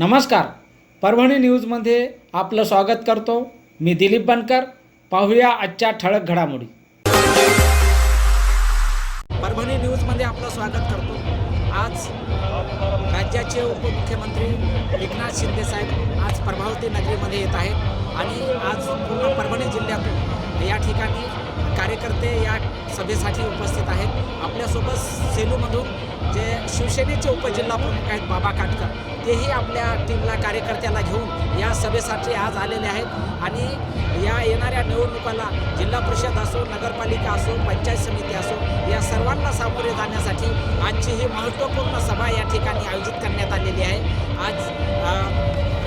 नमस्कार. परभणी न्यूजमध्ये आपलं स्वागत करतो. मी दिलीप बनकर. पाहूया आजच्या ठळक घडामोडी. परभणी न्यूजमध्ये आपलं स्वागत करतो. आज राज्याचे उपमुख्यमंत्री एकनाथ शिंदे साहेब आज प्रभावती नगरीमध्ये येत आहेत. आणि आज पूर्ण परभणी जिल्ह्यातून या ठिकाणी कार्यकर्ते या सभेसाठी उपस्थित आहेत. आपल्यासोबत सेलूमधून जे शिवसेनेचे उपजिल्हा प्रमुख आहेत बाबा काटकर तेही आपल्या टीमला कार्यकर्त्याला घेऊन या सभेसाठी आज आलेले आहेत. आणि या येणाऱ्या निवडणुकाला जिल्हा परिषद असो नगरपालिका असो पंचायत समिती असो या सर्वांना सामोरे जाण्यासाठी आजची ही महत्त्वपूर्ण सभा या ठिकाणी आयोजित करण्यात आलेली आहे. आज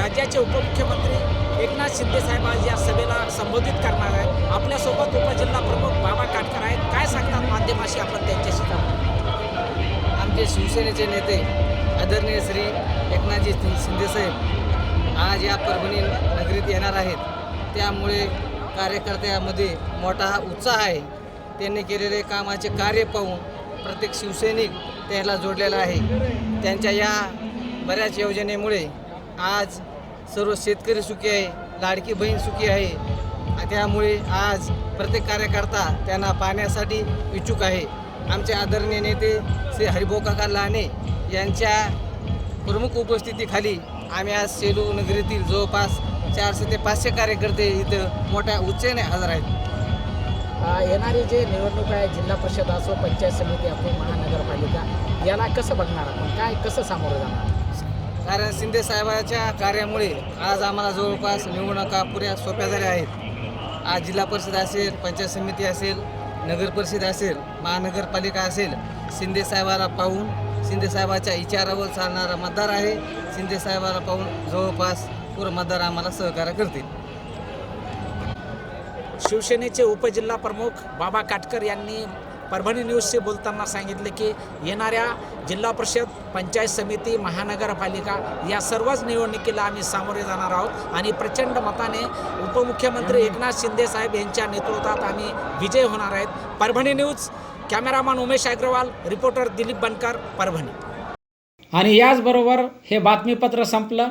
राज्याचे उपमुख्यमंत्री एकनाथ शिंदे साहेब आज या सभेला संबोधित करणार आहेत. आपल्यासोबत उपजिल्हा प्रमुख बाबा काटकर आहेत. काय सांगतात माध्यमाशी आपण त्यांच्याशी? जाऊ आमचे शिवसेनेचे नेते आदरणीय श्री एकनाथजी शिंदेसाहेब आज या परभणी नगरीत येणार आहेत. त्यामुळे कार्यकर्त्यामध्ये मोठा हा उत्साह आहे. त्यांनी केलेले कामाचे कार्य पाहून प्रत्येक शिवसैनिक त्याला जोडलेला आहे. त्यांच्या या बऱ्याच योजनेमुळे आज सर्व शेतकरी सुखी आहे लाडकी बहीण सुखी आहे. त्यामुळे आज प्रत्येक कार्यकर्ता त्यांना पाहण्यासाठी इच्छुक आहे. आमचे आदरणीय नेते श्री हरिभाऊ काका यांच्या प्रमुख उपस्थितीखाली आम्ही आज सेलू नगरीतील जवळपास चारशे ते पाचशे कार्यकर्ते इथं मोठ्या उत्साहाने हजर आहेत. येणारी जे निवडणूक आहे जिल्हा परिषद असो पंचायत समिती असो महानगरपालिका याला कसं बघणार आपण? काय कसं सामोरं जाणार? कारण शिंदे साहेबाच्या कार्यामुळे आज आम्हाला जवळपास निवडणुका पुऱ्या सोप्या झाल्या आहेत. आज जिल्हा परिषद असेल पंचायत समिती असेल नगर परिषद असेल महानगरपालिका असेल शिंदे साहेबाला पाहून शिंदे साहेबाच्या विचारावर चालणारा मतदार आहे. शिंदे साहेबाला पाहून जवळपास पूर्ण मतदार आम्हाला सहकार्य करतील. शिवसेनेचे उपजिल्हा प्रमुख बाबा काटकर यांनी परभणी न्यूजशी बोलताना सांगितले की येणाऱ्या जिल्हा परिषद पंचायत समिती महानगरपालिका या सर्वच निवडणुकीला आम्ही सामोरे जाणार आहोत. आणि प्रचंड मताने उपमुख्यमंत्री एकनाथ शिंदे साहेब यांच्या नेतृत्वात आम्ही विजय होणार आहेत. Parbhani news cameraman Umesh Agrawal reporter Dilip Bankar Parbhani. आणि याचबरोबर हे बातमीपत्र संपलं.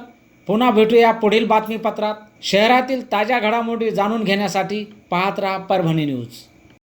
पुन्हा भेटूया पुढील बातमीपत्रात. शहरातील ताज्या घडामोडी जाणून घेण्यासाठी पाहत राहा परभणी न्यूज.